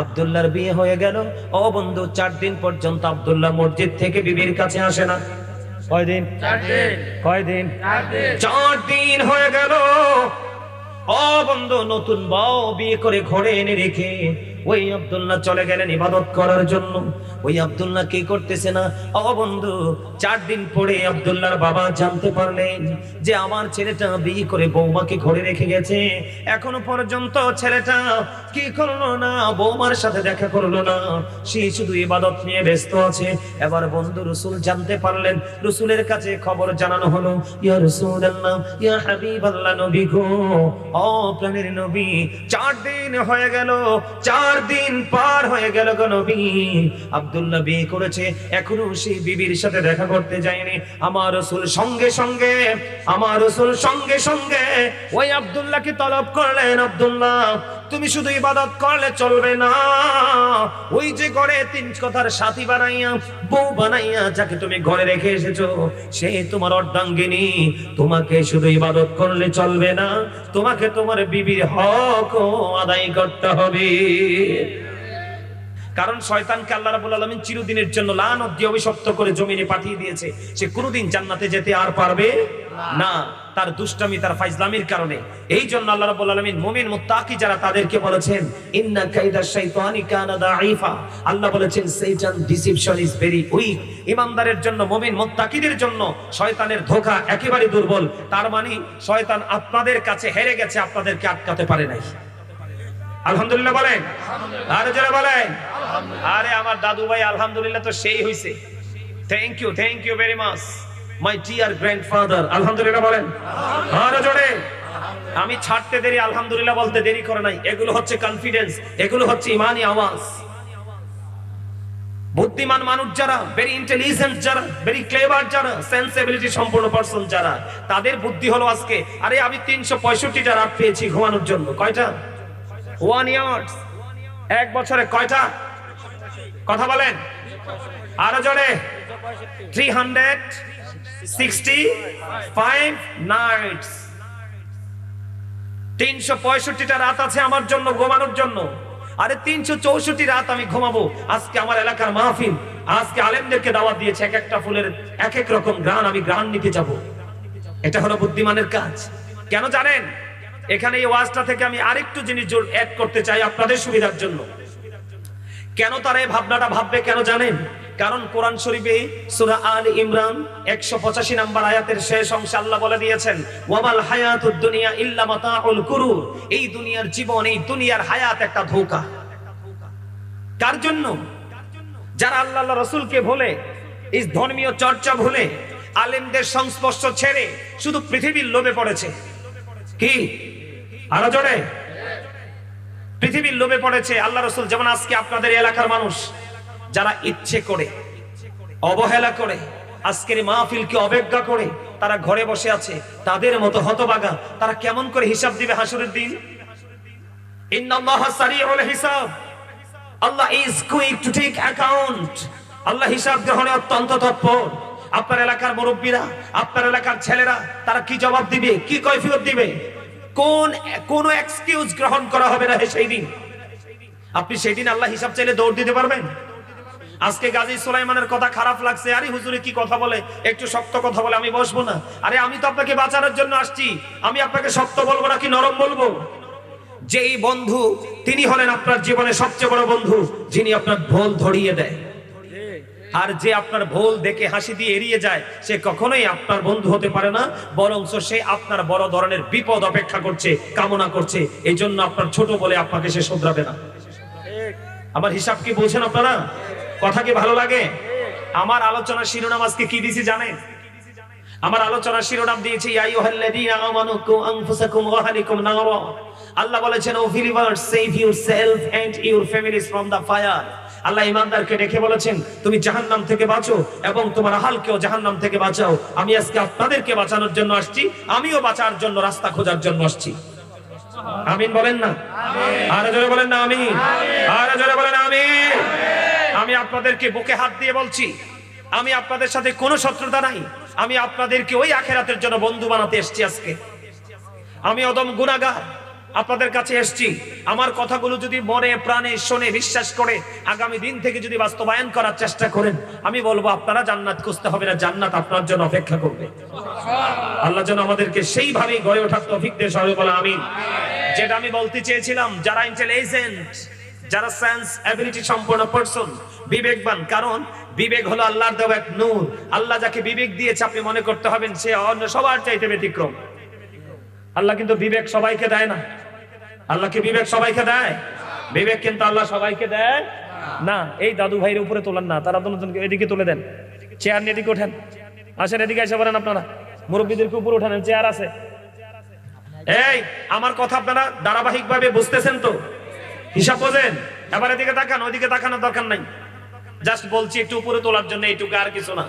আব্দুল্লাহর বিয়ে হয়ে গেল। ও বন্ধু চার দিন পর্যন্ত আবদুল্লাহ মসজিদ থেকে বিবির কাছে আসে না। কয়দিন কয়দিন চার দিন হয়ে গেল। ও বন্ধু নতুন বউ বিয়ে করে ঘরে এনে রেখে ওই আব্দুল্লাহ চলে গেলেন ইবাদত করার জন্য। ওই আব্দুল্লাহ কি করতেছে না? ও বন্ধু, চার দিন পরে আব্দুল্লাহর বাবা জানতে পারলেন যে আমার ছেলেটা বিয়ে করে বৌমাকে ঘরে রেখে গেছে। এখনও পর্যন্ত ছেলেটা কি করল না? বৌমার সাথে দেখা করল না। সে শুধু ইবাদত নিয়ে ব্যস্ত আছে। এবার বন্ধু রসুল জানতে পারলেন। রসুলের কাছে খবর জানানো হলো, ইয়া রসুলাল্লাহ, ইয়া হাবিবাল্লাহ নবী গো, ও প্রাণের নবী, চার দিন হয়ে গেল, চার দিন পার হয়ে গেল গো নবী। আব্দুল্লাহ বিয়ে করেছে, এখনও সেই বিবির সাথে দেখা করতে যায়নি। আমার রসুল সঙ্গে সঙ্গে, আমার রসুল সঙ্গে সঙ্গে ওই আব্দুল্লাহকে তলব করলেন আব্দুল্লাহ। তুমি শুধু ইবাদত করলে চলবে না। ওই যে ঘরে তিন কথার সাথী বানাইয়া, বউ বানাইয়া যাকে তুমি ঘরে রেখে এসেছ, সে তোমার অর্ধাঙ্গিনী। তোমাকে শুধু ইবাদত করলে চলবে না, তোমাকে তোমার বিবির হক আদায় করতে হবে। কারণ শয়তানকে আল্লাহ রাব্বুল আলামিন চিরদিনের জন্য লানত দিয়ে অভিশপ্ত করে জমিনে পাঠিয়ে দিয়েছে। সে কোনোদিন জান্নাতে যেতে আর পারবে না। তার দুষ্টামি, তার ফাইজলামির কারণে। এই জন্য আল্লাহ রাব্বুল আলামিন মুমিন, মুত্তাকি যারা, তাদেরকে বলেছেন, ইন্না কাইদা শাইতানি কানা দাঈফা। আল্লাহ বলেছেন ইজ ভেরি উইক। ইমানদারের জন্য, মুমিন, মুত্তাকিদের জন্য শয়তানের ধোঁকা একেবারে দুর্বল। তার মানে শয়তান আপনাদের কাছে হেরে গেছে, আপনাদেরকে আটকাতে পারে নাই। আলহামদুলিল্লাহ বলেন। আরে যারা বলেন। আরে আমার দাদু ভাই আলহামদুলিল্লাহ তো সেই হইছে। Thank you thank you very much my dear grandfather আলহামদুলিল্লাহ বলেন। আরে জোরে। আমি ছাড়তে দেরি আলহামদুলিল্লাহ বলতে দেরি করে নাই। এগুলো হচ্ছে কনফিডেন্স এগুলো হচ্ছে ইমানি আওয়াজ। বুদ্ধিমান মানুষ যারা ভেরি ইন্টেলিজেন্ট যারা ভেরি ক্লেভার যারা সেন্সিবিলিটি সম্পূর্ণ পারসন যারা তাদের বুদ্ধি হলো আজকে আরে আমি তিনশো পঁয়ষট্টিটা রাত পেয়েছি ঘুমানোর জন্য। কয়টা? ওয়ান ইয়ার্স এক বছরে কয়টা? কথা বলেন। আরও জোরে। Three hundred sixty five nights তিনশো পঁয়ষট্টিটা রাত আছে আমার জন্য, ঘুমানোর জন্য। আরে তিনশো চৌষট্টি রাত আমি ঘুমাবো। আজকে আমার এলাকার মাহফিল। আজকে আলেমদেরকে দাওয়াত দিয়েছে এক একটা ফুলের এক এক রকম গ্রান। আমি গ্রান নিতে যাব। এটা হলো বুদ্ধিমানের কাজ। কেন জানেন? এখানে এই ওয়াজটা থেকে আমি আরেকটু জিনিস জোর অ্যাড করতে চাই আপনাদের সুবিধার জন্য। কেন তারা এই ভাবনাটা ভাববে কেন জানেন? কারণ কোরআন শরীফে সূরা আল ইমরান 185 নাম্বার আয়াতের শেষ অংশে আল্লাহ বলে দিয়েছেন, ওয়ামাল হায়াতুদ দুনিয়া ইল্লা মাতাউল গুরুর। এই দুনিয়ার জীবন, এই দুনিয়ার হায়াত একটা ধোঁকা। কার জন্য? যারা আল্লাহ আল্লাহ রসুলকে ভুলে, এই ধর্মীয় চর্চা ভুলে, আলেমদের সংস্পর্শ ছেড়ে শুধু পৃথিবীর লোভে পড়েছে। কি? আরও জোরে। পৃথিবীর লোভে পড়েছে আল্লাহ রসুল, যেমন আজকে আপনাদের এলাকার মানুষ, যারা ইচ্ছে করে, অবহেলা করে, আজকের মাহফিলকে অবজ্ঞা করে, তারা ঘরে বসে আছে, তাদের মতো হতবাগা, তারা কেমন করে হিসাব দিবে হাসুরের দিন? হিসাব। Allah is quick to account Allah হিসাব গ্রহণে অত্যন্ত তৎপর। আপনার এলাকার মুরব্বীরা, আপনার এলাকার ছেলেরা, তারা কি জবাব দিবে, কি কৈফিয়ত দিবে? কোন কোন এক্সকিউজ গ্রহণ করা হবে না সেই দিন। আপনি সেই দিন আল্লাহ হিসাব চাইলে দৌড় দিতে পারবেন। আজকে গাজী সুলাইমানের কথা খারাপ লাগছে। আরে হুজুরে কি কথা বলে? একটু শক্ত কথা বলে, আমি বসবো না। আরে আমি তো আপনাকে বাঁচানোর জন্য আসছি। আমি আপনাকে শক্ত বলব নাকি নরম বলব? যেই বন্ধু, তিনি হলেন আপনার জীবনে সবচেয়ে বড় বন্ধু, যিনি আপনার ভুল ধরিয়ে দেয়। আর যে আপনার ভুল দেখে হাসি দিয়ে এড়িয়ে যায়, সে কখনোই আপনার বন্ধু হতে পারে না বরং সে আপনার বড় ধরনের বিপদ অপেক্ষা করছে, কামনা করছে। এই জন্য আপনার ছোট বলে আপনাকে সে শোধরাবে না। আমার হিসাব কি বলছেন আপনারা? কথা কি ভালো লাগে? আমার আলোচনার শিরোনাম আজকে কি দিছি জানেন? আমার আলোচনার শিরোনাম দিয়েছি আল্লাহ বলেছেন O believers save yourself and your families from the fire Allah ইমানদারকে ডেকে বলেছেন তুমি জাহান্নাম থেকে বাঁচো এবং তোমার আহালকেও জাহান্নাম থেকে বাঁচাও। আমি আজকে আপনাদেরকে বাঁচানোর জন্য আসছি আমিও বাঁচার জন্য রাস্তা খোঁজার জন্য আসছি। আমিন বলেন না? আরে জোরে বলেন না আমিন? আরে জোরে বলেন আমিন? আমি আপনাদেরকে বুকে হাত দিয়ে বলছি আমি আপনাদের সাথে কোনো শত্রুতা নাই। আমি আপনাদেরকে ওই আখেরাতের জন্য বন্ধু বানাতে এসেছি আজকে। আমি অদম গুনাগার আপনাদের কাছে এসছি। আমার কথাগুলো যদি মনে, প্রাণে, শোনে, বিশ্বাস করে, আগামী দিন থেকে যদি বাস্তবায়ন করার চেষ্টা করেন, আমি বলব, আপনারা জান্নাত খুঁজতে হবে না, জান্নাত আপনার জন্য অপেক্ষা করবে। আল্লাহ যেন আমাদেরকে সেইভাবেই গড়ে ওঠার তৌফিক দিয়ে বলে আমিন। যেটা আমি বলতে চেয়েছিলাম, যারা ইন্টেলিজেন্ট যারা সেন্স অ্যাবিলিটি সম্পন্ন পারসন বিবেকবান, কারণ বিবেক হলো আল্লাহর দেওয়া এক নূর। আল্লাহ যাকে বিবেক দিয়েছে, আপনি মনে করতে হবেন, সে অন্য সবার চাইতে ব্যতিক্রম। আল্লাহ কিন্তু বিবেক সবাইকে দেয় না। আল্লাহকে বিবেক সবাইকে দেয়? বিবেক কিন্তু আল্লাহ সবাইকে দেয়? না, এই দাদু ভাইয়ের উপরে তোলেন না, তারা দুজনকে এদিকে তুলে দেন। চেয়ার নিয়ে এদিকে ওঠেন। আসেন, এদিকে এসে পারেন আপনারা, মুরব্বীদেরকে উপরে ওঠানেন, চেয়ার আছে। এই, আমার কথা আপনারা ধারাবাহিক ভাবে বুঝতেছেন তো? হিসাব বোঝেন? এবার এদিকে তাকান, ওইদিকে তাকানোর দরকার নাই। জাস্ট বলছি একটু উপরে তোলার জন্য এইটুকু আর কিছু না।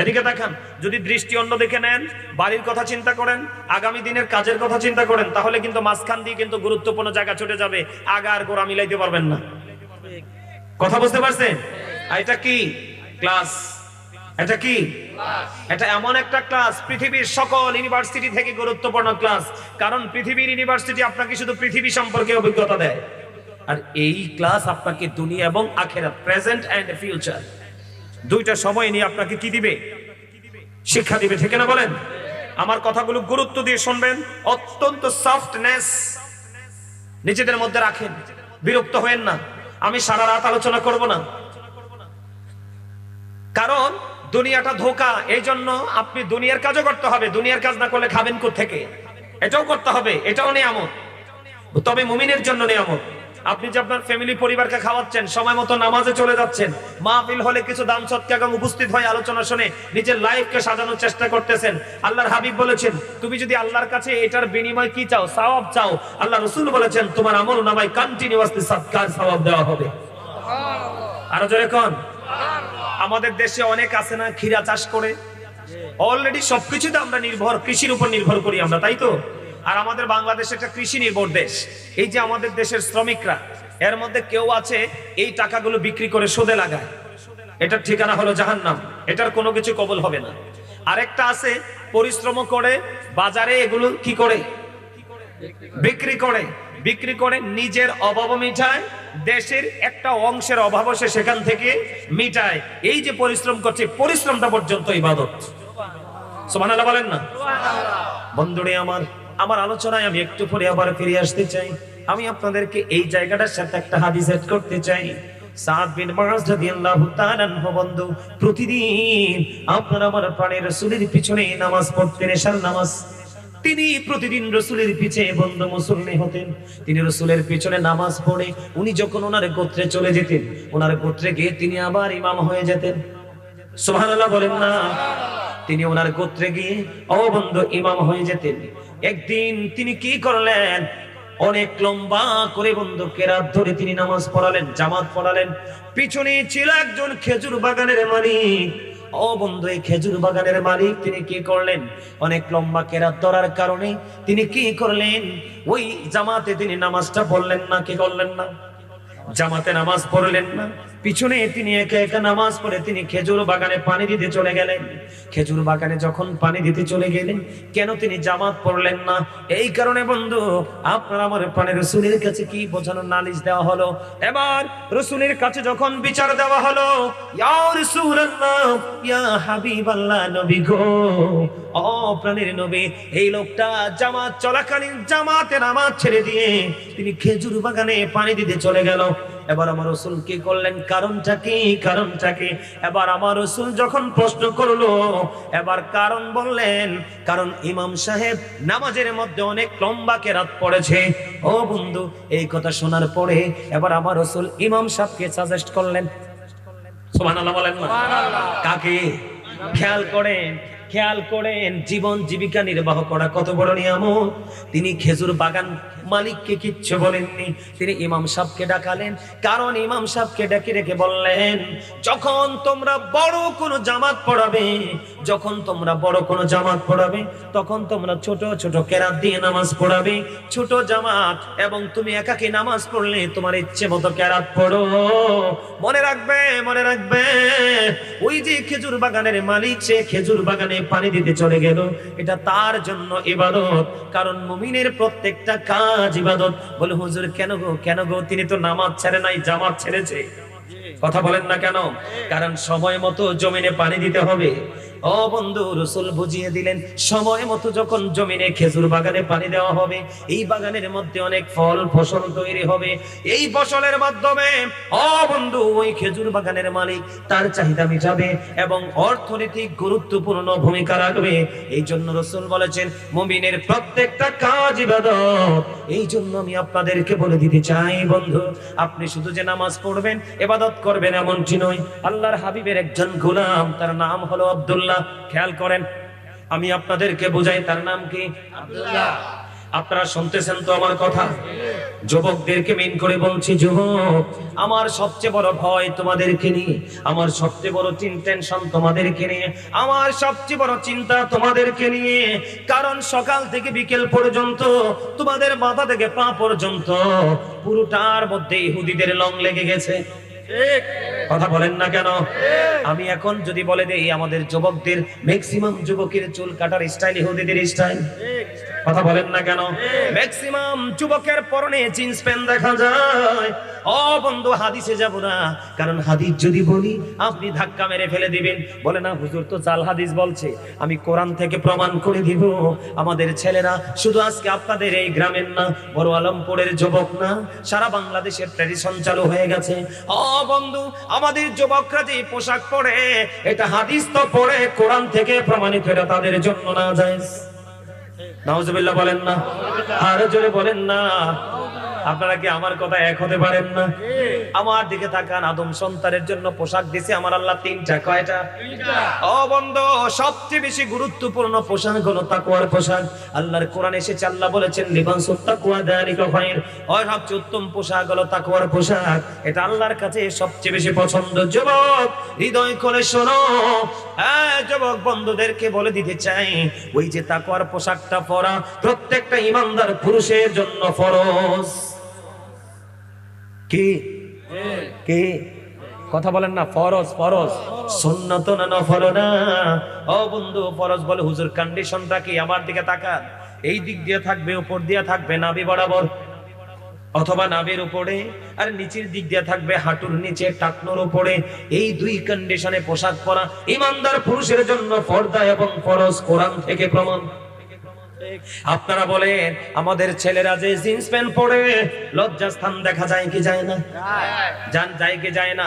এদিকে দেখান, যদি দৃষ্টি অন্য দেখে নেন, বাড়ির কথা চিন্তা করেন, আগামী দিনের কাজের কথা চিন্তা করেন, তাহলে কিন্তু মাঝখান দিয়ে কিন্তু গুরুত্বপূর্ণ জায়গা ছুটে যাবে, আগা আর গোড়া মিলাইতে পারবেন না। কথা বুঝতে পারছেন? এটা কি? ক্লাস। এটা কি? এটা এমন একটা ক্লাস, পৃথিবীর সকল ইউনিভার্সিটি থেকে গুরুত্বপূর্ণ ক্লাস, কারণ পৃথিবীর ইউনিভার্সিটি আপনাকে শুধু পৃথিবী সম্পর্কে অভিজ্ঞতা দেয়। আর এই ক্লাস আপনাকে দুনিয়া এবং আখেরাত প্রেজেন্ট এন্ড ফিউচার দুইটা সময় নিয়ে আপনাকে কি দিবে? শিক্ষা দিবে, ঠিক না বলেন? আমার কথাগুলো গুরুত্ব দিয়ে শুনবেন, অত্যন্ত সফটনেস নিজেদের মধ্যে রাখেন, বিরক্ত হয়েন না। আমি সারা রাত আলোচনা করব না। কারণ দুনিয়াটা ধোকা এই জন্য আপনি দুনিয়ার কাজও করতে হবে। দুনিয়ার কাজ না করলে খাবেন থেকে এটাও করতে হবে, এটাও নিয়ামত। তবে মুমিনের জন্য নিয়ামত। আপনি যে আপনার ফ্যামিলি পরিবারকে খাওয়াচ্ছেন সময় মতো নামাজে চলে যাচ্ছেন মাহফিল হলে কিছু দাম সৎকাগম উপস্থিত হয়ে আলোচনা শুনে নিজের লাইফকে সাজানোর চেষ্টা করতেছেন। আল্লাহর হাবিব বলেছেন তুমি যদি আল্লাহর কাছে এটার বিনিময় কি চাও সওয়াব চাও? আল্লাহ রসুল বলেছেন তোমার আমল নামায় কন্টিনিউয়াসলি সৎকার সওয়াব দেওয়া হবে। আরও জোরে কোন? আমাদের দেশে অনেক আছে না ক্ষীরা চাষ করে? অলরেডি সবকিছুতে আমরা নির্ভর কৃষির উপর নির্ভর করি আমরা তাই তো? আর আমাদের বাংলাদেশ একটা কৃষি নির্ভর দেশ। এই যে আমাদের দেশের শ্রমিকরা এর মধ্যে কেউ আছে এই টাকাগুলো বিক্রি করে সুদে লাগায়। এটার ঠিকানা হলো জাহান্নাম। এটার কোনো কিছু কবল হবে না। আরেকটা আছে পরিশ্রম করে বাজারে এগুলো কি করে? বিক্রি করে। বিক্রি করে নিজের অভাব মিটায় দেশের একটা অংশের অভাব সে সেখান থেকে মিটায়। এই যে পরিশ্রম করছে পরিশ্রমটা পর্যন্ত ইবাদত। সুবহানাল্লাহ বলেন না? বন্ধুরে আমার আমার আলোচনায় আমি একটু পরে আবার ফিরে আসতে চাই। আমি আপনাদেরকে এই জায়গাটার সাথে একটা হাদিস এড করতে চাই। বন্ধু, প্রতিদিন আমার নামাজ পড়তেন নামাজ। তিনি প্রতিদিন রসুলের পিছে হতেন। তিনি রসুলের পিছনে নামাজ পড়ে, উনি যখন ওনার গোত্রে চলে যেতেন, ওনার গোত্রে গিয়ে তিনি আবার ইমাম হয়ে যেতেন। সুবহানাল্লাহ বলেন না। তিনি ওনার গোত্রে গিয়ে অবন্ধ ইমাম হয়ে যেতেন। একদিন তিনি কি করলেন? অনেক লম্বা করে বন্ধু কেরাত ধরে তিনি নামাজ পড়ালেন, জামাত পড়ালেন। পিছনে ছিল একজন খেজুর বাগানের মালিক। ও বন্ধু, এই খেজুর বাগানের মালিক তিনি কি করলেন? অনেক লম্বা কেরাত ধরার কারণে তিনি কি করলেন? ওই জামাতে তিনি নামাজটা পড়লেন না, কি করলেন না? জামাতে নামাজ পড়লেন না। পিছনে তিনি একা একা নামাজ পড়ে, তিনি খেজুর বাগানে পানি দিতে চলে গেলেন। খেজুর বাগানে যখন পানি দিতে চলে গেলেন, কেন তিনি জামাত পড়লেন না? এই কারণে বন্ধু, আপনার আমার প্রাণের রসুলের কাছে কি বোঝানো নালিশ দেওয়া হলো? এবার রসুলের কাছে যখন বিচার দেওয়া হলো জামাত চলাকালীন জামাতে নামাজ ছেড়ে দিয়ে তিনি খেজুর বাগানে পানি দিতে চলে গেল। এবার আমার রসুল কি করলেন? কারণটা কি? কারণটা কি? এবার আমার রসুল যখন প্রশ্ন করল এবার কারণ বললেন কারণ ইমাম সাহেব নামাজের মধ্যে অনেক লম্বা কেরাত পড়েছে। ও বন্ধু এই কথা শোনার পরে এবার আমার রসুল ইমাম সাহেবকে সাজেস্ট করলেন। সুবহানাল্লাহ বলেন না? কাকে? খেয়াল করেন খেয়াল করেন জীবন জীবিকা নির্বাহ করা কত বড় নিয়ামত। তিনি খেজুর বাগান মালিককে কিচ্ছু বলেননি। তিনি ইমাম সাহেবকে ডাকালেন। কারণ ইমাম সাহেবকে ডেকে রেখে বললেন, যখন তোমরা বড় কোনো জামাত পড়াবে, যখন তোমরা বড় কোনো জামাত পড়াবে, তখন তোমরা ছোট ছোট কেরাত দিয়ে নামাজ পড়াবে। ছোট জামাত এবং তুমি একাকি নামাজ পড়লে তোমার ইচ্ছে মতো কেরাত পড়ো। মনে রাখবে মনে রাখবে, ওই যে খেজুর বাগানের মালিক, সে খেজুর বাগানে পানি দিতে চলে গেল। এটা তার জন্য ইবাদত। কারণ মুমিনের প্রত্যেকটা কাজ ইবাদত। বলে, হুজুর, কেন গো? কেন গো? তিনি তো নামাজ ছেড়ে নাই, জামাত ছেড়েছে। কথা বলেন না কেন? কারণ সময় মতো জমিনে পানি দিতে হবে। ও বন্ধু, রসুল বুঝিয়ে দিলেন, সময় মতো যখন জমিনে খেজুর বাগানে পানি দেওয়া হবে, এই বাগানের মধ্যে অনেক ফল ফসল তৈরি হবে। এই ফসলের মাধ্যমে, ও বন্ধু, ওই খেজুর বাগানের মালিক তার চাহিদা মিটাবে এবং অর্থনৈতিক গুরুত্বপূর্ণ ভূমিকা রাখবে। এই জন্য রসুল বলেছেন, মুমিনের প্রত্যেকটা কাজ ইবাদত। এই জন্য আমি আপনাদেরকে বলে দিতে চাই, বন্ধু, আপনি শুধু যে নামাজ পড়বেন এবাদত করবেন এমনটি নয়। আল্লাহর হাবিবের একজন গোলাম, তার নাম হলো আব্দুল্লাহ খেয়াল করেন, আমি আপনাদেরকে বুঝাই তার নাম কি? আবদুল্লাহ। আপনারা শুনতেছেন তো আমার কথা? যুবকদেরকে মেন করে বলছি, যুবক, আমার সবচেয়ে বড় ভয় তোমাদেরকে নিয়ে, আমার সবচেয়ে বড় টেনশন তোমাদেরকে নিয়ে, আমার সবচেয়ে বড় চিন্তা তোমাদেরকে নিয়ে, কারণ সকাল থেকে বিকেল পর্যন্ত, তোমাদের মাথা থেকে পা পর্যন্ত পুরোটার মধ্যে ইহুদিদের লং লেগে গেছে। কথা বলেন না কেন? আমি এখন যদি বলে দেই আমাদের যুবকদের ম্যাক্সিমাম যুবকের চুল কাটার স্টাইল ইহুদিদের স্টাইল কথা বলেন না কেন? ম্যাক্সিমাম যুবকের পরনে জিন্স প্যান্ট দেখা যায়। ও বন্ধু, হাদিসে যাব না। কারণ হাদিস যদি বলি, আপনি ধাক্কা মেরে ফেলে দিবেন। বলে, না, হুজুর তো জাল হাদিস বলছে। আমি কোরআন থেকে প্রমাণ করে দিব। আমাদের ছেলেরা শুধু আজকে আপনাদের এই গ্রামের না, বড় আলমপুরের যুবক না, সারা বাংলাদেশের ট্রেডিশন চালু হয়ে গেছে। ও বন্ধু, আমাদের যুবকরা যে পোশাক পরে, এটা হাদিস তো পড়ে কোরআন থেকে প্রমাণিত, এটা তাদের জন্য না যায় নাউজুবিল্লাহ বলেন না আর জোরে বলেন না। আপনারা কি আমার কথা এক হতে পারেন না? আমার দিকে তাকান, আদম সন্তানের জন্য পোশাক দিছে আমার আল্লাহ তিনটা, কয়টা? ও বন্ধু, সবচেয়ে বেশি গুরুত্বপূর্ণ পোশাক হলো তাকওয়ার পোশাক। আল্লাহর কোরআন এসেছে, আল্লাহ বলেছেন লিবাসুত তাকওয়া দালিকা খায়র ওই সবচেয়ে উত্তম পোশাক হলো তাকওয়ার পোশাক। এটা আল্লাহর কাছে সবচেয়ে বেশি পছন্দ। যুবক, হৃদয় করে শোনো। হ্যাঁ যুবক বন্ধুদেরকে বলে দিতে চাই, ওই যে তাকওয়ার পোশাকটা পরা প্রত্যেকটা ইমানদার পুরুষের জন্য ফরজ। কি? কি? কথা বলেন না, ফরজ ফরজ। সুন্নত না নফল না? ও বন্ধু, ফরজ বলে হুজুর কন্ডিশনটা কি? আমার দিকে তাকান। এই দিক দিয়ে থাকবে, উপর দিয়ে থাকবে, নাভি বরাবর। অথবা নাভের উপরে, আর নিচের দিক দিয়ে থাকবে, হাঁটুর নিচে, টাকনোর উপরে। এই দুই কন্ডিশনে পোশাক পরা ইমানদার পুরুষের জন্য পর্দা এবং ফরজ কোরআন থেকে প্রমাণ। আপনারা বলেন, আমাদের ছেলেরা যে জিন্স প্যান্ট পরে, লজ্জাস্থান দেখা যায় কি যায় না? যান যায় কি যায় না?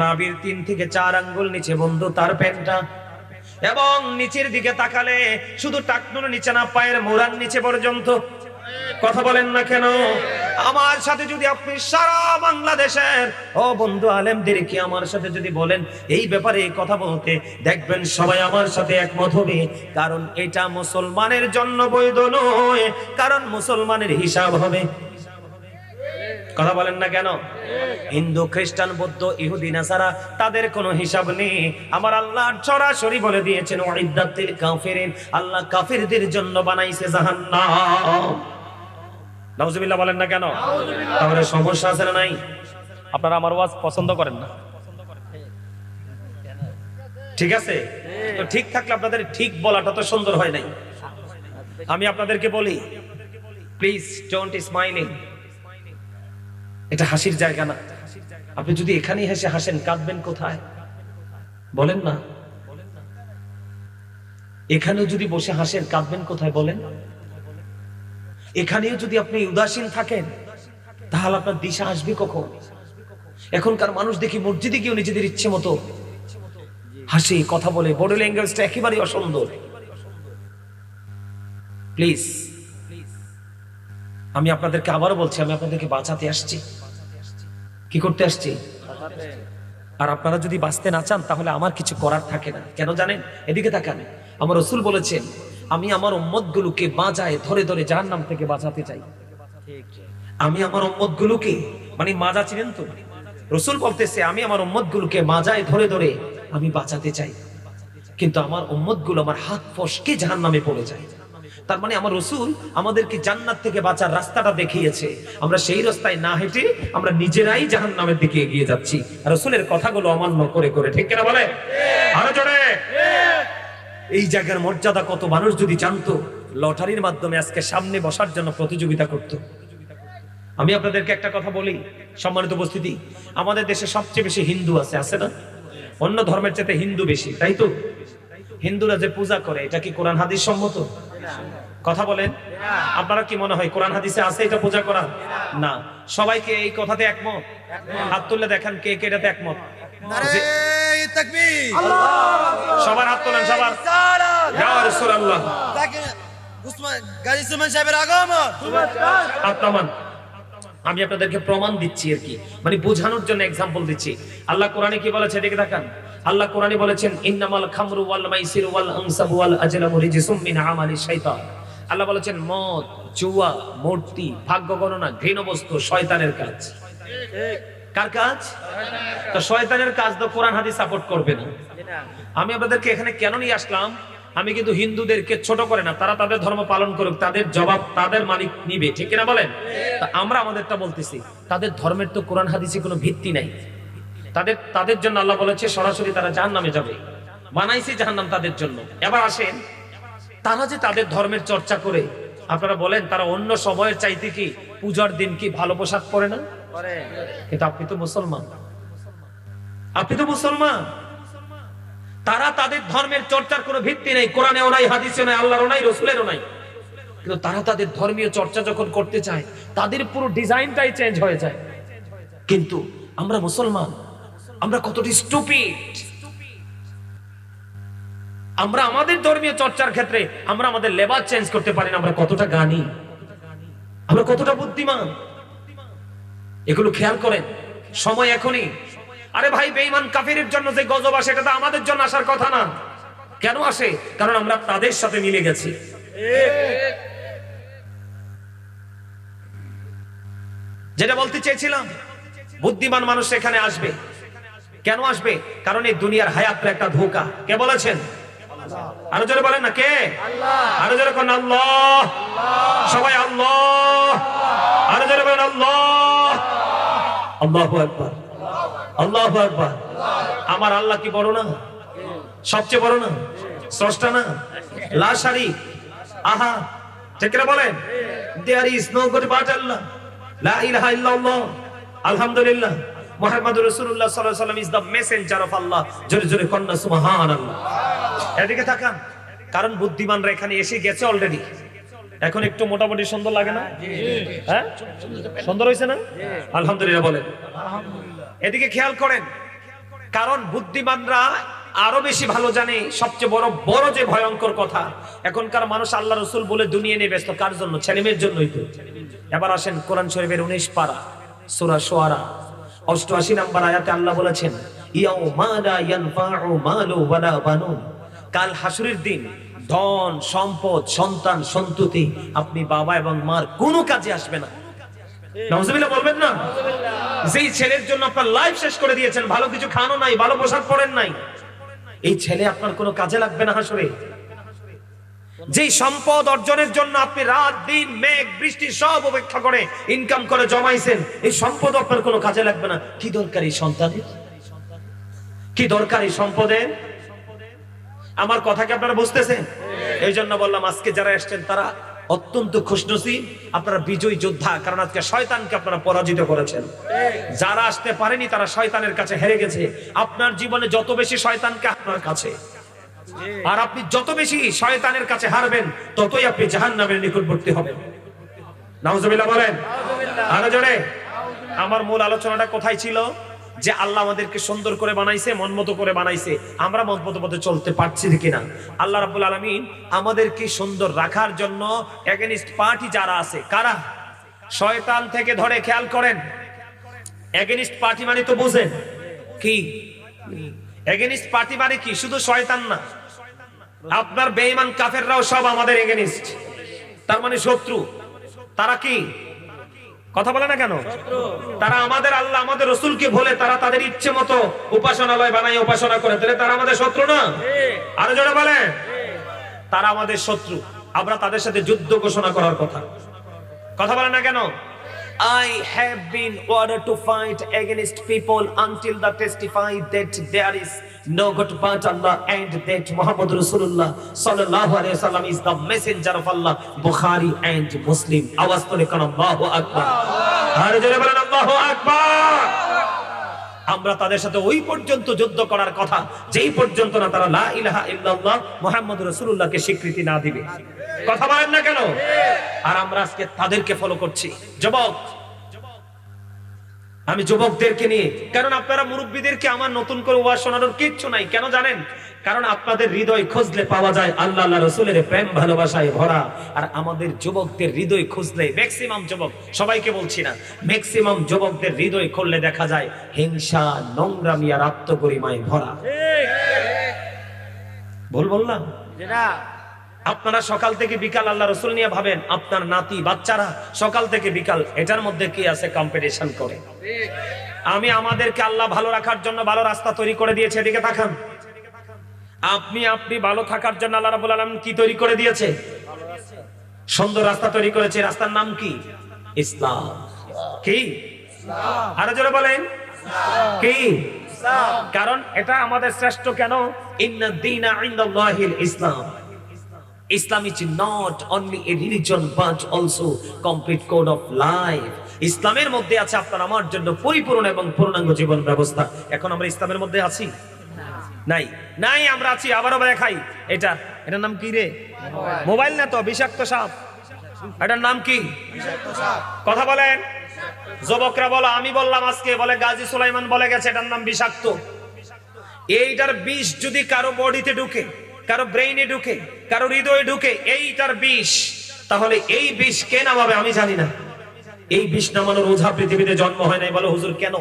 নাবির তিন থেকে চার আঙ্গুল নিচে বন্ধু, তার প্যান্টটা। এবং নিচের দিকে তাকালে শুধু টাকনুর নিচে না, পায়ের মোড়ার নিচে পর্যন্ত কথা বলেন না কেন? আমার সাথে যদি আপনি সারা বাংলাদেশের ও বন্ধু আলেমদেরকে আমার সাথে যদি বলেন? এই ব্যাপারে কথা বলতে দেখবেন সবাই আমার সাথে একমত হবে। কারণ এটা মুসলমানের জন্য বৈধ নয়। কারণ মুসলমানের হিসাব হবে। কথা বলেন না কেন? হিন্দু, খ্রিস্টান, বৌদ্ধ, ইহুদি, নাসারা, তাদের কোনো হিসাব নেই। আমার আল্লাহ সরাসরি বলে দিয়েছেন কাফিরিন আল্লাহ কাফিরদের জন্য বানাইছে জাহান্নাম। নাউজুবিল্লাহ বলেন না কেন? তাহলে সমস্যা আছে না নাই? আপনারা আমার ওয়াজ পছন্দ করেন না। ঠিক আছে? ঠিক থাকলে আপনাদের ঠিক বলাটা তো সুন্দর হয় নাই। আমি আপনাদেরকে বলি প্লিজ ডোন্ট স্মাইলিং এটা হাসির জায়গা না। আপনি যদি এখানেই হেসে হাসেন, কাঁদবেন কোথায়? বলেন না। এখানেও যদি বসে হাসেন, কাঁদবেন কোথায় বলেন? এখানেও যদি আপনি উদাসীন থাকেন, তাহলে আপনার দিশা আসবে কখন? এখনকার মানুষ দেখি মসজিদে গিয়েও নিজেদের ইচ্ছে মতো হাসি, কথা বলে। বডি ল্যাঙ্গুয়েজটা একেবারেই অসুন্দর। প্লিজ, আমি আপনাদেরকে আবারও বলছি, আমি আপনাদেরকে বাঁচাতে আসছি। কি করতে আসছি? আর আপনারা যদি বাঁচতে না চান, তাহলে আমার কিছু করার থাকে না। কেন জানেন? এদিকে তাকান। আমার রসুল বলেছেন আমি আমার উম্মত গুলোকে বাঁচায়, ধরে ধরে যার নাম থেকে বাঁচাতে চাই। আমি আমার উম্মত গুলোকে মানে মাজা চিনেন তো? রসুল বলতেছে, আমি আমার উম্মত গুলোকে মাজায় ধরে ধরে আমি বাঁচাতে চাই। কিন্তু আমার উম্মতগুলো আমার হাত ফসকে জাহান নামে পড়ে যায়। তার মানে আমার রসুল আমাদেরকে জান্নাত থেকে বাঁচার রাস্তাটা দেখিয়েছে। আমরা সেই রাস্তায় না হেঁটে আমরা নিজেরাই জাহান নামের দিকে এগিয়ে যাচ্ছি। রসুলের কথাগুলো অমান্য করে করে, ঠিক কিনা বলে আরও জোরে? এই জায়গার মর্যাদা কত? মানুষ যদি জানতো, লটারির মাধ্যমে আজকে সামনে বসার জন্য প্রতিযোগিতা করত। আমি আপনাদেরকে একটা কথা বলি, সম্মানিত উপস্থিতি, আমাদের দেশে সবচেয়ে বেশি হিন্দু আছে আছে না? অন্য ধর্মের চাইতে হিন্দু বেশি, তাই তো? হিন্দুরা যে পূজা করে, এটা কি কোরআন হাদিস সম্মত? কথা বলেন। আপনারা কি মনে হয় কোরআন হাদিসে আছে এটা পূজা করা? না। সবাইকে এই কথাতে একমত? হাত তুলে দেখেন কে কে এটাতে একমত? তাকবীর। সবার হাত তোলেন সবার। ইয়া রাসূলুল্লাহ। উসমান গাজী সুমান সাহেবের আগমন। আত্মান আমি আপনাদেরকে প্রমাণ দিচ্ছি আর কি। মানে বোঝানোর জন্য এক্সাম্পল দিচ্ছি। আল্লাহ কোরআনে কি বলেছে এদিকে দেখান। আল্লাহ কোরআনে বলেছেন ইন্নামাল খামরু ওয়াল মাইসির ওয়াল আনসাবু ওয়াল আজলামু রিজসুম মিন আমালি শাইতান। আল্লাহ বলেছেন মদ জুয়া মূর্তি ভাগ্য গণনা ঘৃণ বস্তু শয়তানের কাজ। কার কাজ? তো শয়তানের কাজ তো কোরআন হাদিস সাপোর্ট করবে না। আমি আপনাদেরকে এখানে কেন নিয়ে আসলাম? আমি কিন্তু হিন্দুদেরকে ছোট করে না, তারা তাদের ধর্ম পালন করুক, তাদের জবাব তাদের মালিক নিবে, ঠিক কিনা বলেন? তা আমরা আমাদেরটা বলতেছি, তাদের ধর্মের তো কোরআন হাদিসে কোনো ভিত্তি নাই। তাদের তাদের জন্য আল্লাহ বলেছে, সরাসরি তারা জাহান নামে যাবে। বানাইছে জাহান্নাম তাদের জন্য। এবার আসেন, তারা যে তাদের ধর্মের চর্চা করে, আপনারা বলেন তারা অন্য সময়ের চাইতে কি পূজার দিন কি ভালো পোশাক পরে না? কিন্তু আপনি তো মুসলমান। আপনি তো মুসলমান। তারা তাদের ধর্মের চর্চার কোনো ভিত্তি নেই, কোরআনেও নাই, হাদিসেও নাই, আল্লাহরও নাই, রসুলেরও নাই। কিন্তু তারা তাদের ধর্মীয় চর্চা যখন করতে চায়, তাদের পুরো ডিজাইনটাই চেঞ্জ হয়ে যায়। কিন্তু আমরা মুসলমান, আমরা কতটি স্টুপিড। আমরা আমাদের ধর্মীয় চর্চার ক্ষেত্রে আমরা আমাদের লেবার চেঞ্জ করতে পারি না, আমরা কতটা গানি আমরা কতটা বুদ্ধিমান। এগুলো খেয়াল করেন। সময় এখনই। আরে ভাই, বেঈমান কাফিরের জন্য যে গজব আসে, এটা তো আমাদের জন্য আসার কথা না। কেন আসে? কারণ আমরা তাদের সাথে মিলে গেছি। যেটা বলতে চেয়েছিলাম, বুদ্ধিমান মানুষ এখানে আসবে। কেন আসবে? কারণ এই দুনিয়ার হায়াতটা একটা ধোকা। কে বলেছেন? আরও জোরে বলেন না, কে? আরও জোরে কোন আল্লাহ। সবাই আল্লাহ। আরও জোরে বলেন, আল্লাহ। আল্লাহু আকবার। আল্লাহু আকবার। আমার আল্লাহ কি বড় না? সবচেয়ে বড় না? স্রষ্টা না? লা শারিক আহা, ঠিক করে বলেন? There is no god but Allah. লা ইলাহা ইল্লাল্লাহ। আলহামদুলিল্লাহ। মুহাম্মাদুর রাসূলুল্লাহ সাল্লাল্লাহু আলাইহি ওয়াসাল্লাম is the messenger of Allah জোরে জোরে কন্না সুবহানাল্লাহ। এদিকে তাকান। কারণ বুদ্ধিমানরা এখানে এসে গেছে অলরেডি এখন একটু মোটামুটি সুন্দর লাগে না? হ্যাঁ? সুন্দর হয়েছে না? আলহামদুলিল্লাহ বলেন। এদিকে খেয়াল করেন কারণ বুদ্ধিমানরা আরও বেশি ভালো জানে সবচেয়ে বড় বড় যে ভয়ঙ্কর কথা এখনকার মানুষ আল্লাহ রসুল বলে দুনিয়া নিয়ে ব্যস্ত কার জন্য? ছেলেমেয়ের জন্যই তো। এবার আসেন কোরআন শরীফের উনিশ পারা সুরা সোয়ারা। অষ্টআশি নাম্বার আয়াতে আল্লাহ বলেছেন ইয়াও মালা ইয়ানফাউ মালু ওয়ালা বানুন। কাল হাসুরের দিন ধন, সম্পদ, সন্তান, সন্ততি, আপনি বাবা এবং মার কোনো কাজে আসবে না। বলবেন না? যেই ছেলের জন্য আপনার লাইফ শেষ করে দিয়েছেন, ভালো কিছু খানো নাই, ভালো পোশাক পরেন নাই, এই ছেলে আপনার কোনো কাজে লাগবে না হাসরে। যেই সম্পদ অর্জনের জন্য আপনি রাত, দিন, মেঘ, বৃষ্টি সব উপেক্ষা করে ইনকাম করে জমাইছেন, এই সম্পদ আপনার কোনো কাজে লাগবে না। কি দরকার এই সন্তানের? কি দরকার এই সম্পদের? আমার কথা কি আপনারা বুঝতেছেন? এই জন্য বললাম, আজকে যারা এসছেন, তারা অত্যন্ত খুশনসিব। আপনারা বিজয়ী যোদ্ধা, কারণ আজকে শয়তানকে আপনারা পরাজিত করেছেন। যারা আসতে পারেনি, তারা শয়তানের কাছে হেরে গেছে। আপনার জীবনে যত বেশি শয়তানকে আপনার কাছে, আর আপনি যত বেশি শয়তানের কাছে হারবেন, ততই আপনি জাহান্নামের নিকটবর্তী হবেন। বলেন। আরও জোরে। আমার মূল আলোচনাটা কোথায় ছিল? যে আল্লাহ আমাদেরকে সুন্দর করে বানাইছে, মন মতো করে বানাইছে, আমরা মন মতো মতো চলতে পারছি কিনা আল্লাহ রাব্বুল আলামিন আমাদেরকে সুন্দর রাখার জন্য এগেনিস্ট পার্টি যারা আছে, কারা? শয়তান থেকে ধরে খেয়াল করেন। এগেনিস্ট পার্টি মানে তো বুঝেন। কি? এগেনিস্ট পার্টি মানে কি? শুধু শয়তান না। আপনার বেঈমান কাফেররাও সব আমাদের এগেনিস্ট তার মানে শত্রু। তারা কি? কথা বলে না কেন? তারা আমাদের আল্লাহ, আমাদের রসুলকে বলে তারা তাদের ইচ্ছে মতো উপাসনালয় বানাই উপাসনা করে। তাহলে তারা আমাদের শত্রু না? আরও জোরে বলে তারা আমাদের শত্রু। আমরা তাদের সাথে যুদ্ধ ঘোষণা করার কথা। কথা বলে না কেন? I have been ordered to fight against people until they testify that there is but Allah and that Muhammad Rasulullah sallallahu alaihi wasallam is the messenger of Allah Bukhari and Muslim আওয়াজ করে কোন, আল্লাহু আকবার। আর জোরে বলেন, আল্লাহু আকবার। আমরা তাদের সাথে ওই পর্যন্ত যুদ্ধ করার কথা, যেই পর্যন্ত না তারা লা ইলাহা ইল্লাল্লাহ মুহাম্মদ রাসূলুল্লাহকে স্বীকৃতি না দিবে। কথা বলেন না কেন? আর আমরা আজকে তাদেরকে ফলো করছি। যুবক আমি যুবকদেরকে নিয়ে কারণ আপনারা মুরব্বীদেরকে আমার নতুন করে ওয়াজ শোনানোর কিচ্ছু নাই কেন জানেন? কারণ আপনাদের হৃদয় খুঁজলে পাওয়া যায় আল্লাহ আল্লাহ রসুলের প্রেম ভালোবাসায় ভরা। আর আমাদের যুবকদের হৃদয় খুঁজলে ম্যাক্সিমাম যুবক সবাইকে বলছি না ম্যাক্সিমাম যুবকদের হৃদয় খুললে দেখা যায় হিংসা নোংরামি আর আত্মগরিমায় ভরা। ভুল বললাম? আপনারা সকাল থেকে বিকাল আল্লাহ রসুল নিয়ে ভাবেন, আপনার নাতি, বাচ্চারা সকাল থেকে বিকাল, এটার মধ্যে কি আছে কম্পিটিশন করে? আমি আমাদেরকে আল্লাহ ভালো রাখার জন্য ভালো রাস্তা তৈরি করে দিয়েছে, এদিকে তাকান। আপনি আপনি ভালো থাকার জন্য আল্লাহ রাব্বুল আলামিন কি তৈরি করে দিয়েছে? সুন্দর রাস্তা তৈরি করেছে, রাস্তার নাম কি? ইসলাম। কি? আরও জোরে বলেন। কি? কারণ এটা আমাদের শ্রেষ্ঠ কেন? ইন্না দীনা ইনদাল্লাহিল ইসলাম। Islam is not only a religion but also complete code of life. ইসলামের মধ্যে আছে আপনার আমার জন্য পরিপূর্ণ এবং পূর্ণাঙ্গ জীবন ব্যবস্থা। এখন আমরা ইসলামের মধ্যে আছি? নাই। নাই আমরা আছি। আবারও দেখাই এটা এটার নাম কি রে? মোবাইল। না তো? বিষাক্ত সাপ। এটার নাম কি? কথা বলেন। যুবকরা বলো আমি বললাম আজকে বলে গাজী সুলাইমান বলে গেছে এটার নাম বিষাক্ত। এইটার বিষ যদি কারও বডিতে ঢুকে কারও ব্রেইনে ঢুকে, কারও হৃদয়ে ঢুকে, এইটার বিষ। তাহলে এই বিষ কে নামাবে আমি জানি না। এই বিষ নামানোর ওঝা পৃথিবীতে জন্ম হয় নাই বলো হুজুর, কেন?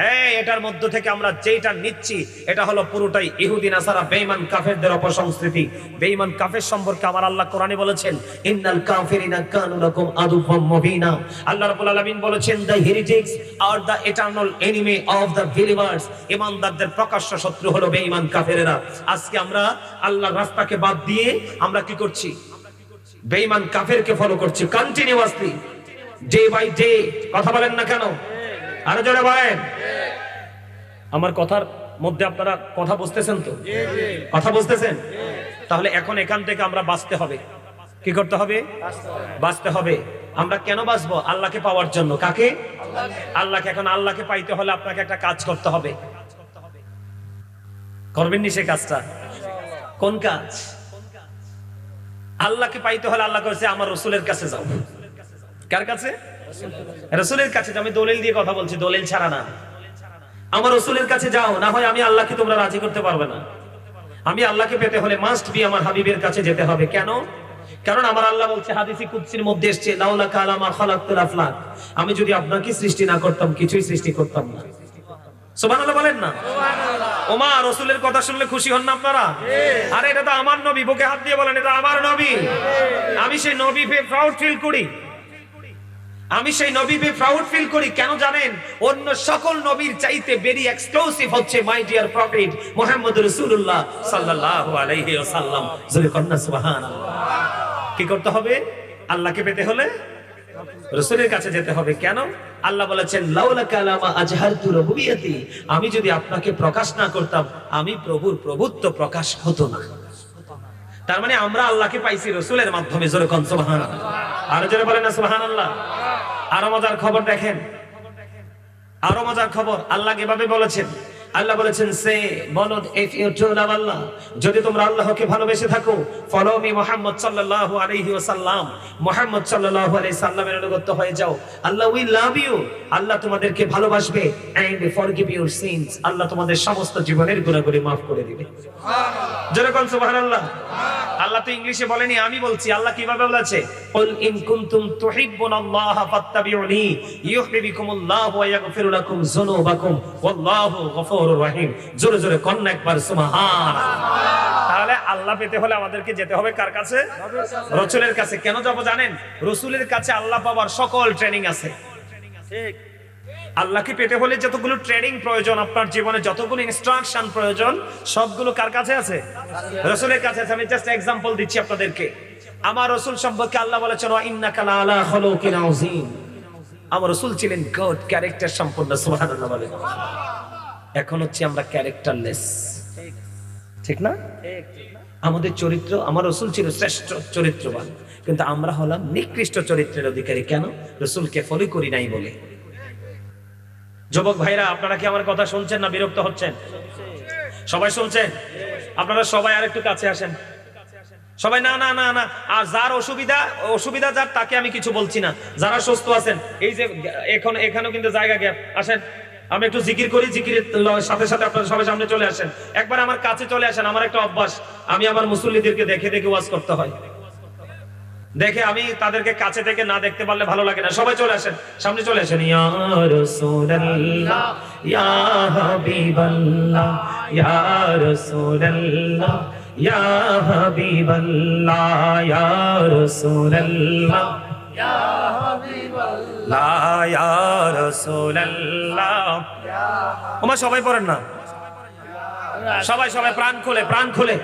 হ্যাঁ এটার মধ্য থেকে আমরা যেটা নিচ্ছি, এটা হলো পুরোটাই ইহুদিন আসারা বেঈমান, কাফেরদের অপসংস্কৃতি। বেঈমান, কাফের সম্পর্কে আমার আল্লাহ কোরআনে বলেছেন, ইন্নাল কাফিরিনা কানু লাকুম আদুফাম মুবিনা। আল্লাহ রাব্বুল আলামিন বলেছেন the heretics are the eternal enemy of the believers ইমানদারদের প্রকাশ্য শত্রু হলো বেঈমান, কাফেরেরা। আজকে আমরা আল্লাহর রাস্তাকে বাদ দিয়ে আমরা কি করছি? বেঈমান, কাফেরকে ফলো করছি। কন্টিনিউয়াসলি ডে বাই ডে কথা বলেন না কেন? আরও জোরে বলেন। আমার কথার মধ্যে আপনারা কথা বুঝতেছেন তো? কথা বুঝতেছেন? তাহলে এখন এখান থেকে আমরা বাঁচতে হবে। কি করতে হবে? বাঁচতে হবে। আমরা কেন বাঁচবো? আল্লাহকে পাওয়ার জন্য। কাকে? আল্লাহকে। এখন আল্লাহকে পাইতে হলে আপনাকে একটা কাজ করতে হবে। করবেন নি সে কাজটা? কোন কাজ? আল্লাহকে পাইতে হলে আল্লাহ করেছে আমার রসুলের কাছে যাও। কার কাছে? রসুলের কাছে আমি দলিল দিয়ে কথা বলছি দলিল ছাড়া না। আমার রসুলের কাছে যাও না হয় আমি আল্লাহকে তোমরা রাজি করতে পারবে না। আমি আল্লাহকে পেতে হলে মাস্ট বি আমার হাবিবের কাছে যেতে হবে। কেন? কারণ আমার আল্লাহ বলছে হাদিসি কুদসির মধ্যে এসছে লাউলা কালামা খালাকতুল আফলাক। আমি যদি আপনাকে সৃষ্টি না করতাম কিছুই সৃষ্টি করতাম না। সুবহানাল্লাহ বলেন না? ওমা রসুলের কথা শুনলে খুশি হন না আপনারা? আরে এটা তো আমার নবী বুকে হাত দিয়ে বলেন এটা আমার নবী। আমি সেই নবী পেয়ে প্রাউড ফিল করি। আমি সেই নবী পেয়ে প্রাউড ফিল করি। কেন জানেন? অন্য সকল নবীর চাইতে বেরি এক্সক্লুসিভ হচ্ছে মাই ডিয়ার প্রফেট মুহাম্মদ রাসূলুল্লাহ সাল্লাল্লাহু আলাইহি ওয়াসাল্লাম। জোরে সুবহানাল্লাহ। কি করতে হবে? আল্লাহকে পেতে হলে রসুলের কাছে যেতে হবে। কেন? আল্লাহ বলেছেন, লাউলা কালামা আজহারতু রুবিয়াতি আমি যদি আপনাকে প্রকাশ না করতাম, আমি প্রভুর প্রভুত্ব প্রকাশ হতো না। তার মানে আমরা আল্লাহকে পাইছি রসুলের মাধ্যমে। জোরে কন সুবহানাল্লাহ। আরও জোরে বলেন না, সুবহানাল্লাহ। আরও মজার খবর দেখেন। আরও মজার খবর। আল্লাহ এভাবে বলেছেন? আল্লাহ বলেছেন সে বলো ইফ ইউ লাভ আল্লাহ। যদি তোমরা আল্লাহকে ভালোবেসে থাকো ফলো মি মুহাম্মদ সাল্লাল্লাহু আলাইহি ওয়াসাল্লাম। মুহাম্মদ সাল্লাল্লাহু আলাইহি সাল্লামের অনুগত হয়ে যাও। আল্লাহ উই লাভ ইউ আল্লাহ তোমাদেরকে ভালোবাসবে and forgive your sins Allah তোমাদের সমস্ত জীবনের গুনাহগুলি করে দিবে। যেরকম সুবহানাল্লাহ। আল্লাহ তো ইংলিশে বলেনি আমি বলছি আল্লাহ কীভাবে বলেছে? কুল ইন কুনতুম তুহিব্বুনাল্লাহ ফাত্তাবিউনি ইউহিব্বুকুমুল্লাহু ওয়া ইয়াগফিরু লাকুম যুনুবাকুম ওয়াল্লাহু রহিম। জোরে জোরে কন্যা একবার সুবহান। তাহলে আল্লাহ পেতে হলে আমাদেরকে যেতে হবে কার কাছে? রসুলের কাছে। কেন যাব জানেন? রসুলের কাছে আল্লাহ পাওয়ার সকল ট্রেনিং আছে। আল্লাহকে পেতে হলে যতগুলো ট্রেনিং প্রয়োজন আপনার জীবনে যতগুলো ইনস্ট্রাকশন প্রয়োজন সবগুলো কার কাছে আছে? রসুলের কাছে আছে। আমি জাস্ট এক্সাম্পল দিচ্ছি আপনাদেরকে। আমার রসুল সম্পর্কে আল্লাহ বলেছেন ওয়া ইন্নাকা লাআলা খুলুকিন আযীম। আমার রসুল ছিলেন গড ক্যারেক্টার সম্পন্ন সুবহানাল্লাহ বলেন এখন হচ্ছে আমরা ক্যারেক্টারলেস ঠিক। না? আমাদের চরিত্র আমার রসুল ছিল শ্রেষ্ঠ চরিত্রবান। কিন্তু আমরা হলাম নিকৃষ্ট চরিত্রের অধিকারী। কেন? রসুলকে ফলো করি নাই বলে। যুবক ভাইরা আপনারা কি আমার কথা শুনছেন না বিরক্ত হচ্ছেন? সবাই শুনছেন? আপনারা সবাই আর একটু কাছে আসেন। সবাই না না না না। আর যার অসুবিধা অসুবিধা যার তাকে আমি কিছু বলছি না। যারা সুস্থ আছেন এই যে এখন এখানেও কিন্তু জায়গা গ্যাপ আসেন। আমি একটু জিকির করি জিকিরের সাথে সাথে আপনারা সবাই সামনে চলে আসেন। একবার আমার কাছে চলে আসেন, আমার একটা অভ্যাস। আমি আমার মুসল্লিদেরকে দেখে দেখে ওয়াজ করতে হয়। দেখে আমি তাদেরকে কাছে থেকে না দেখতে পারলে ভালো লাগে না। সবাই চলে আসেন, সামনে চলে আসেন। ইয়া রাসূলুল্লাহ, ইয়া হাবিবাল্লাহ, ইয়া রাসূলুল্লাহ, ইয়া হাবিবাল্লাহ, ইয়া ওমা সবাই পড়েন না? সবাই সবাই প্রাণ খুলে প্রাণ খুলে।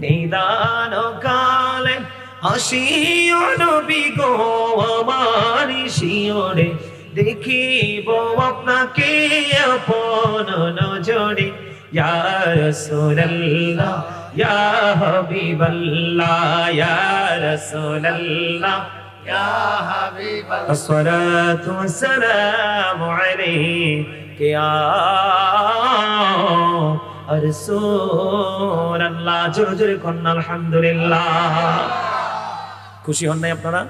নিদান কালে আসিও নবী গো, আমার শিওরে। দেখিব আপনাকে আপন নজরে। ইয়া রাসূলুল্লাহ, ইয়া হাবিবাল্লাহ ইয়া রাসূলুল্লাহ। জোরে জোরে কন্যা, আলহামদুলিল্লাহ। খুশি হন নাই আপনারা?